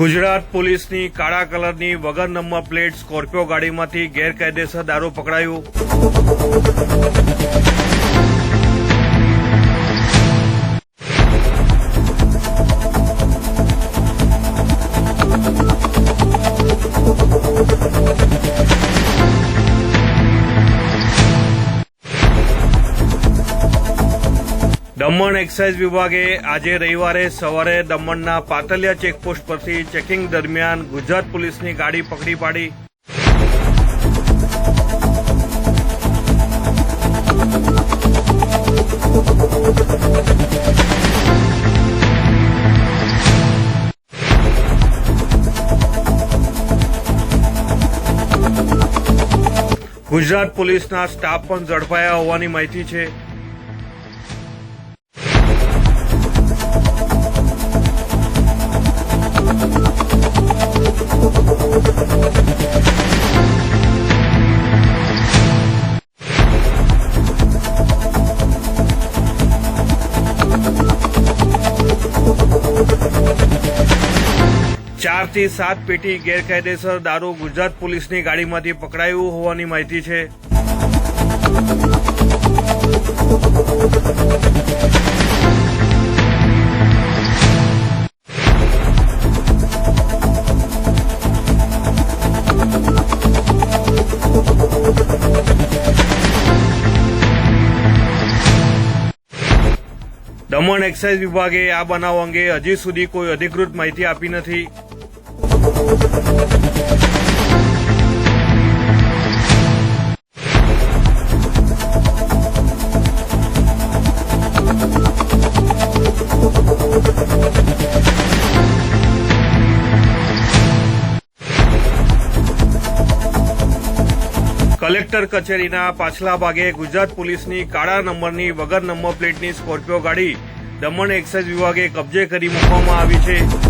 ગુજરાત પોલીસની કાળા કલરની વગર નંબર પ્લેટ સ્કોર્પિયો ગાડીમાંથી ગેરકાયદેસર દારૂ પકડાયું. દમણ એક્સાઇઝ વિભાગે આજે રવિવારે સવારે દમણના પાતલિયા ચેકપોસ્ટ પરથી ચેકિંગ દરમિયાન ગુજરાત પોલીસની ગાડી પકડી પાડી. ગુજરાત પોલીસના સ્ટાફ પણ ઝડપાયા હોવાની માહિતી છે. ચારથી સાત પેટી ગેરકાયદેસર દારૂ ગુજરાત પોલીસની ગાડીમાંથી પકડાયું હોવાની માહિતી છે. દમણ એક્સાઇઝ વિભાગે આ બનાવ અંગે હજી સુધી કોઈ અધિકૃત માહિતી આપી નથી. કલેક્ટર કચેરીના પાછલા ભાગે ગુજરાત પોલીસની કાળા નંબરની વગર નંબર પ્લેટની સ્કોર્પિયો ગાડી દમણ એક્સાઇઝ વિભાગે કબજે કરી મૂકવામાં આવી છે.